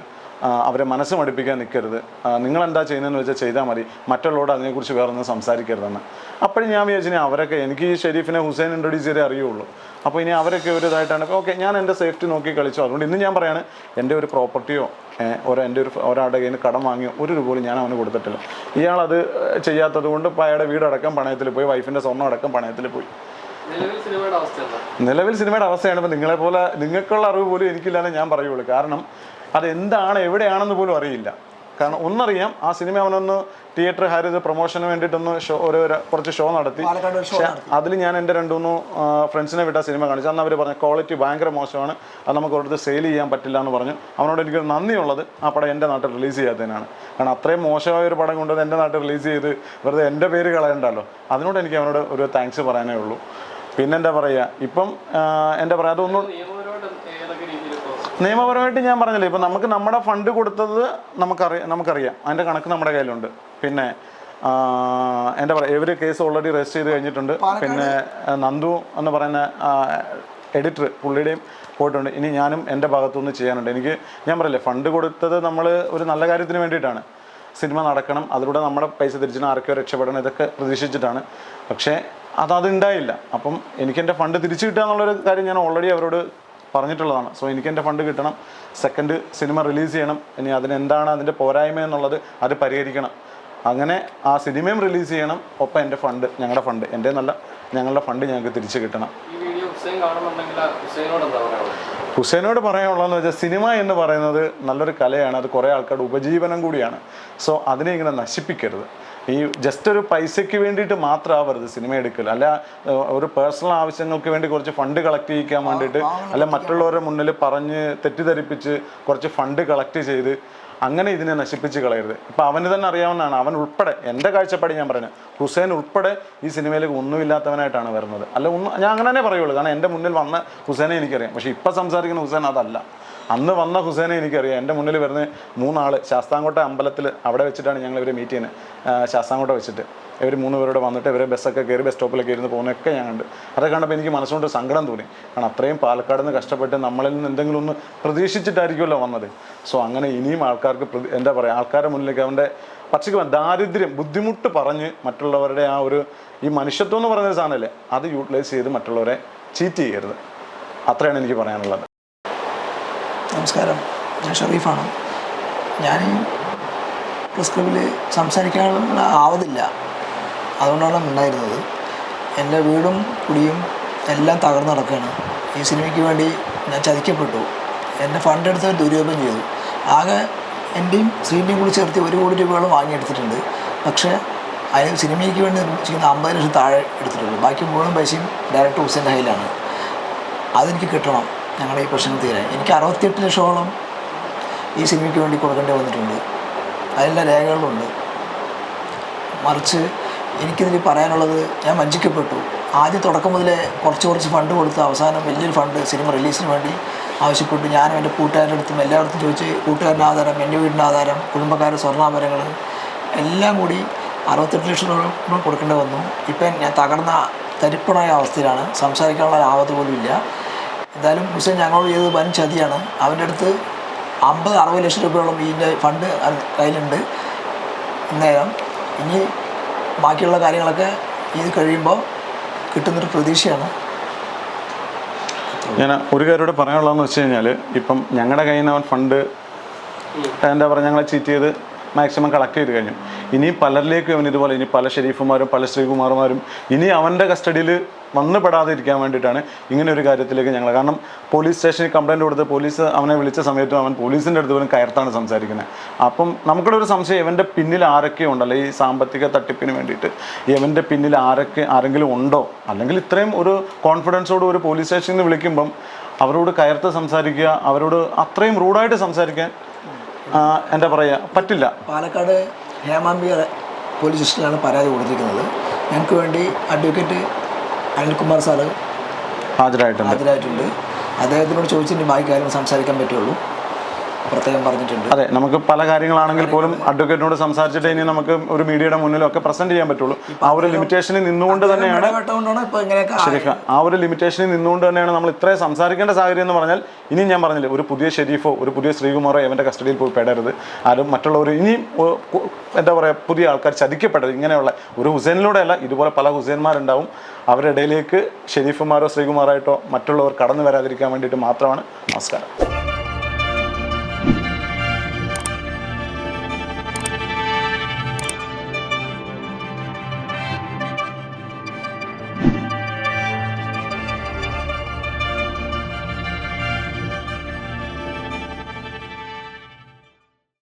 അവരെ മനസ്സ് മടുപ്പിക്കാൻ നിൽക്കരുത്. നിങ്ങൾ എന്താ ചെയ്യുന്നതെന്ന് വെച്ചാൽ ചെയ്താൽ മതി. മറ്റുള്ളവരോട് അതിനെക്കുറിച്ച് വേറെ ഒന്നും സംസാരിക്കരുതെന്ന്. അപ്പോഴും ഞാൻ വിചാരിച്ചു ഇനി അവരൊക്കെ എനിക്ക് ഈ ഷെരീഫിനെ ഹുസൈൻ ഇൻട്രൊഡ്യൂസ് ചെയ്തേ അറിയുള്ളൂ. അപ്പോൾ ഇനി അവരൊക്കെ ഒരു ഇതായിട്ടാണ്. ഓക്കെ ഞാൻ എന്റെ സേഫ്റ്റി നോക്കി കളിച്ചു. അതുകൊണ്ട് ഇന്ന് ഞാൻ പറയാണ് എന്റെ ഒരു പ്രോപ്പർട്ടിയോ ഒരു എന്റെ ഒരു ഒരാളുടെ കയ്യിൽ നിന്ന് കടം വാങ്ങി ഒരു രൂപ പോലും ഞാൻ അവന് കൊടുത്തിട്ടില്ല. ഇയാളത് ചെയ്യാത്തത് കൊണ്ട് അയാളുടെ വീടടക്കം പണയത്തിൽ പോയി വൈഫിന്റെ സ്വർണം അടക്കം പണയത്തിൽ പോയി. നിലവിൽ സിനിമയുടെ അവസ്ഥ നിലവിൽ സിനിമയുടെ അവസ്ഥയാണ് ഇപ്പം നിങ്ങളെ പോലെ നിങ്ങൾക്കുള്ള അറിവ് പോലും എനിക്കില്ലാന്ന് ഞാൻ പറയുള്ളൂ. കാരണം അത് എന്താണ് എവിടെയാണെന്ന് പോലും അറിയില്ല. കാരണം ഒന്നറിയാം ആ സിനിമ അവനൊന്ന് തിയേറ്റർ ഹയർ ചെയ്ത് പ്രൊമോഷന് വേണ്ടിയിട്ടൊന്ന് ഷോ ഒരു കുറച്ച് ഷോ നടത്തി. പക്ഷേ അതിൽ ഞാൻ എന്റെ രണ്ടു മൂന്ന് ഫ്രണ്ട്സിനെ വിട്ട സിനിമ കാണിച്ചു. അന്ന് അവർ പറഞ്ഞു ക്വാളിറ്റി ഭയങ്കര മോശമാണ്. അത് നമുക്ക് ഒരിടത്ത് സെയിൽ ചെയ്യാൻ പറ്റില്ല എന്ന് പറഞ്ഞു. അവനോട് എനിക്ക് നന്ദിയുള്ളത് ആ പടം എന്റെ നാട്ടിൽ റിലീസ് ചെയ്യാത്തതിനാണ്. കാരണം അത്രയും മോശമായ ഒരു പടം കൊണ്ടുവന്ന് എന്റെ നാട്ടിൽ റിലീസ് ചെയ്ത് വെറുതെ എന്റെ പേര് കളയണ്ടല്ലോ. അതിനോട് എനിക്ക് അവനോട് ഒരു താങ്ക്സ് പറയാനേ ഉള്ളൂ. പിന്നെന്താ പറയുക ഇപ്പം എന്താ പറയുക അതൊന്നും നിയമപരമായിട്ട് ഞാൻ പറഞ്ഞില്ലേ ഇപ്പം നമുക്ക് നമ്മുടെ ഫണ്ട് കൊടുത്തത് നമുക്കറിയാം നമുക്കറിയാം. അതിന്റെ കണക്ക് നമ്മുടെ കയ്യിലുണ്ട്. പിന്നെ എന്റെ എന്താ പറയുക ഇവർ കേസ് ഓൾറെഡി രജിസ്റ്റർ ചെയ്ത് കഴിഞ്ഞിട്ടുണ്ട്. പിന്നെ നന്ദു എന്ന് പറയുന്ന എഡിറ്റർ പുള്ളിയുടെയും പോയിട്ടുണ്ട്. ഇനി ഞാനും എന്റെ ഭാഗത്തുനിന്ന് ചെയ്യാനുണ്ട്. എനിക്ക് ഞാൻ പറയില്ലേ ഫണ്ട് കൊടുത്തത് നമ്മൾ ഒരു നല്ല കാര്യത്തിന് വേണ്ടിയിട്ടാണ്. സിനിമ നടക്കണം അതിലൂടെ നമ്മുടെ പൈസ തിരിച്ചണം ആർക്കോ രക്ഷപ്പെടണം ഇതൊക്കെ പ്രതീക്ഷിച്ചിട്ടാണ്. പക്ഷേ അതുണ്ടായില്ല ഉണ്ടായില്ല അപ്പം എനിക്ക് എന്റെ ഫണ്ട് തിരിച്ചു കിട്ടുക എന്നുള്ളൊരു കാര്യം ഞാൻ ഓൾറെഡി അവരോട് പറഞ്ഞിട്ടുള്ളതാണ്. സോ എനിക്ക് എന്റെ ഫണ്ട് കിട്ടണം. സെക്കൻഡ് സിനിമ റിലീസ് ചെയ്യണം. ഇനി അതിനെന്താണ് അതിന്റെ പോരായ്മ എന്നുള്ളത് അത് പരിഹരിക്കണം. അങ്ങനെ ആ സിനിമയും റിലീസ് ചെയ്യണം. ഒപ്പം എന്റെ ഫണ്ട് ഞങ്ങളുടെ ഫണ്ട് എന്റെ നല്ല ഞങ്ങളുടെ ഫണ്ട് ഞങ്ങൾക്ക് തിരിച്ചു കിട്ടണം. ഹുസൈനോട് പറയാനുള്ളതെന്ന് വെച്ചാൽ സിനിമ എന്ന് പറയുന്നത് നല്ലൊരു കലയാണ്. അത് കുറേ ആൾക്കാരുടെ ഉപജീവനം കൂടിയാണ്. സോ അതിനെ ഇങ്ങനെ നശിപ്പിക്കരുത്. ഈ ജസ്റ്റ് ഒരു പൈസയ്ക്ക് വേണ്ടിയിട്ട് മാത്രമാവരുത് സിനിമ എടുക്കൽ അല്ല ഒരു പേഴ്സണൽ ആവശ്യങ്ങൾക്ക് വേണ്ടി കുറച്ച് ഫണ്ട് കളക്ട് ചെയ്യിക്കാൻ വേണ്ടിയിട്ട് അല്ല മറ്റുള്ളവരുടെ മുന്നിൽ പറഞ്ഞ് തെറ്റിദ്ധരിപ്പിച്ച് കുറച്ച് ഫണ്ട് കളക്ട് ചെയ്ത് അങ്ങനെ ഇതിനെ നശിപ്പിച്ച് കളയരുത്. ഇപ്പം അവന് തന്നെ അറിയാവുന്നതാണ് അവൻ ഉൾപ്പെടെ എന്റെ കാഴ്ചപ്പാടി ഞാൻ പറയുന്നത് ഹുസൈൻ ഉൾപ്പെടെ ഈ സിനിമയിലേക്ക് ഒന്നുമില്ലാത്തവനായിട്ടാണ് വരുന്നത്. അല്ല ഒന്നും ഞാൻ അങ്ങനെ തന്നെ പറയുള്ളൂ കാരണം എന്റെ മുന്നിൽ വന്ന ഹുസൈനെ എനിക്കറിയാം. പക്ഷേ ഇപ്പം സംസാരിക്കുന്ന ഹുസൈൻ അതല്ല. അന്ന് വന്ന ഹുസൈനെ എനിക്കറിയാം. എന്റെ മുന്നിൽ വരുന്ന മൂന്നാൾ ശാസ്താംകോട്ട അമ്പലത്തിൽ അവിടെ വെച്ചിട്ടാണ് ഞങ്ങൾ ഇവരെ മീറ്റ് ചെയ്യുന്നത് ശാസ്താംകോട്ട വെച്ചിട്ട്. ഇവർ മൂന്ന് പേരോട് വന്നിട്ട് ഇവരെ ബസ്സൊക്കെ കയറി ബസ് സ്റ്റോപ്പിലൊക്കെ ഇരുന്ന് പോകുന്നതൊക്കെ ഞാൻ കണ്ട്. അതൊക്കെ കണ്ടപ്പോൾ എനിക്ക് മനസ്സുകൊണ്ട് സങ്കടം തോന്നി. കാരണം അത്രയും പാലക്കാട് നിന്ന് കഷ്ടപ്പെട്ട് നമ്മളിൽ നിന്ന് എന്തെങ്കിലും ഒന്ന് പ്രതീക്ഷിച്ചിട്ടായിരിക്കുമല്ലോ വന്നത്. സോ അങ്ങനെ ഇനിയും ആൾക്കാർക്ക് എന്താ പറയുക ആൾക്കാരുടെ മുന്നിലേക്ക് അവന്റെ പക്ഷേ ദാരിദ്ര്യം ബുദ്ധിമുട്ട് പറഞ്ഞ് മറ്റുള്ളവരുടെ ആ ഒരു ഈ മനുഷ്യത്വം എന്ന് പറയുന്ന സാധനമല്ലേ അത് യൂട്ടിലൈസ് ചെയ്ത് മറ്റുള്ളവരെ ചീറ്റ് ചെയ്യരുത്. അത്രയാണ് എനിക്ക് പറയാനുള്ളത്. നമസ്കാരം. ഞാൻ ഷറീഫാണ്. ഞാൻ പ്രസ് ക്ലബിൽ സംസാരിക്കാനുള്ള ആവതില്ല. അതുകൊണ്ടാണ് ഉണ്ടായിരുന്നത് എന്റെ വീടും കുടിയും എല്ലാം തകർന്നു നടക്കുകയാണ്. ഈ സിനിമയ്ക്ക് വേണ്ടി ഞാൻ ചതിക്കപ്പെട്ടു. എന്റെ ഫണ്ട് എടുത്ത് ദുരുപയോഗം ചെയ്തു. ആകെ എന്റെയും ശ്രീന്റെയും കൂടി ചേർത്ത് ഒരു കോടി രൂപയോളം വാങ്ങിയെടുത്തിട്ടുണ്ട് പക്ഷേ അതിന് സിനിമയ്ക്ക് വേണ്ടി നിർമ്മിച്ചിരിക്കുന്ന അമ്പത് ലക്ഷം താഴെ എടുത്തിട്ടുള്ളൂ. ബാക്കി മുഴുവൻ പൈസയും ഡയറക്ടർ ഹുസൈന്റെ കയ്യിലാണ് അതെനിക്ക് കിട്ടണം. ഞങ്ങളുടെ ഈ പ്രശ്നം തീരാൻ. എനിക്ക് അറുപത്തിയെട്ട് ലക്ഷമോളം ഈ സിനിമയ്ക്ക് വേണ്ടി കൊടുക്കേണ്ടി വന്നിട്ടുണ്ട്. അതെല്ലാം രേഖകളുണ്ട് മറിച്ച് എനിക്കിതിൽ പറയാനുള്ളത് ഞാൻ വഞ്ചിക്കപ്പെട്ടു. ആദ്യം തുടക്കം മുതലേ കുറച്ച് കുറച്ച് ഫണ്ട് കൊടുത്ത് അവസാനം വലിയൊരു ഫണ്ട് സിനിമ റിലീസിന് വേണ്ടി ആവശ്യപ്പെട്ടു. ഞാനും എന്റെ കൂട്ടുകാരുടെ അടുത്തും എല്ലായിടത്തും ചോദിച്ച് കൂട്ടുകാരന്റെ ആധാരം എന്റെ വീടിന്റെ ആധാരം കുടുംബക്കാരുടെ സ്വർണാഭരണങ്ങൾ എല്ലാം കൂടി അറുപത്തെട്ട് ലക്ഷം രൂപ കൊടുക്കേണ്ടി വന്നു. ഇപ്പം ഞാൻ തകർന്ന തരിപ്പണായ അവസ്ഥയിലാണ്. സംസാരിക്കാനുള്ള ആവത് പോലും ഇല്ല. എന്തായാലും ഹുസൈൻ ഞങ്ങളോട് ചെയ്തത് വൻ ചതിയാണ്. അവന്റെ അടുത്ത് അമ്പത് അറുപത് ലക്ഷം രൂപയോളം ഇതിന്റെ ഫണ്ട് കയ്യിലുണ്ട്. നേരം ഇനി ബാക്കിയുള്ള കാര്യങ്ങളൊക്കെ ഇത് കഴിയുമ്പോൾ കിട്ടുന്നൊരു പ്രതീക്ഷയാണ്. ഞാൻ ഒരു കാര്യോട് പറയാനുള്ളതെന്ന് വെച്ച് കഴിഞ്ഞാൽ ഇപ്പം ഞങ്ങളുടെ കയ്യിൽ നിന്ന് അവൻ ഫണ്ട് എന്താ പറയുക ഞങ്ങളെ ചീറ്റ് ചെയ്ത് മാക്സിമം കളക്ട് ചെയ്ത് കഴിഞ്ഞു. ഇനി പലരിലേക്കും അവൻ ഇതുപോലെ ഇനി പല ഷെരീഫുമാരും പല ശ്രീകുമാർമാരും ഇനി അവന്റെ കസ്റ്റഡിയിൽ വന്നു പെടാതിരിക്കാൻ വേണ്ടിയിട്ടാണ് ഇങ്ങനെ ഒരു കാര്യത്തിലേക്ക് ഞങ്ങൾ കാരണം പോലീസ് സ്റ്റേഷനിൽ കംപ്ലൈന്റ് കൊടുത്ത് പോലീസ് അവനെ വിളിച്ച സമയത്തും അവൻ പോലീസിന്റെ അടുത്ത് പോലും കയർത്താണ് സംസാരിക്കുന്നത്. അപ്പം നമുക്കുള്ള ഒരു സംശയം ഇവന്റെ പിന്നിൽ ആരൊക്കെ ഉണ്ടല്ലോ? ഈ സാമ്പത്തിക തട്ടിപ്പിന് വേണ്ടിയിട്ട് ഇവന്റെ പിന്നിൽ ആരൊക്കെ ആരെങ്കിലും ഉണ്ടോ? അല്ലെങ്കിൽ ഇത്രയും ഒരു കോൺഫിഡൻസോട് ഒരു പോലീസ് സ്റ്റേഷനിൽ നിന്ന് വിളിക്കുമ്പം അവരോട് കയർത്ത് സംസാരിക്കുക അവരോട് അത്രയും റൂഡായിട്ട് സംസാരിക്കാൻ എന്താ പറയുക പറ്റില്ല. പാലക്കാട് ഹേമാംബി പോലീസ് സ്റ്റേഷനിലാണ് പരാതി കൊടുത്തിരിക്കുന്നത്. ഞങ്ങൾക്ക് വേണ്ടി അഡ്വക്കേറ്റ് അനിൽകുമാർ സാറ് ഹാജരായിട്ടുണ്ട്. ഹാജരായിട്ടുണ്ട്. അദ്ദേഹത്തിനോട് ചോദിച്ചിട്ട് ബാക്കി കാര്യങ്ങൾ സംസാരിക്കാൻ പറ്റുള്ളൂ. പ്രത്യേകം പറഞ്ഞിട്ടുണ്ട്. അതെ നമുക്ക് പല കാര്യങ്ങളാണെങ്കിൽ പോലും അഡ്വക്കേറ്റിനോട് സംസാരിച്ചിട്ട് ഇനി നമുക്ക് ഒരു മീഡിയയുടെ മുന്നിലൊക്കെ പ്രസന്റ് ചെയ്യാൻ പറ്റുള്ളൂ. ആ ഒരു ലിമിറ്റേഷനിൽ നിന്നുകൊണ്ട് തന്നെയാണ് ശരിക്കും ആ ഒരു ലിമിറ്റേഷനിൽ നിന്നുകൊണ്ട് തന്നെയാണ് നമ്മൾ ഇത്രയും സംസാരിക്കേണ്ട സാഹചര്യം എന്ന് പറഞ്ഞാൽ ഇനിയും ഞാൻ പറഞ്ഞില്ല ഒരു പുതിയ ഷെരീഫോ ഒരു പുതിയ ശ്രീകുമാറോ എവന്റെ കസ്റ്റഡിയിൽ പോയി പെടരുത്. ആരും മറ്റുള്ളവർ ഇനിയും എന്താ പറയുക പുതിയ ആൾക്കാർ ചതിക്കപ്പെടരുത്. ഇങ്ങനെയുള്ള ഒരു ഹുസൈനിലൂടെ അല്ല ഇതുപോലെ പല ഹുസൈന്മാരുണ്ടാവും. അവരുടെ ഇടയിലേക്ക് ഷെരീഫുമാരോ ശ്രീകുമാറായിട്ടോ മറ്റുള്ളവർ കടന്നു വരാതിരിക്കാൻ വേണ്ടിയിട്ട് മാത്രമാണ് നമസ്കാരം.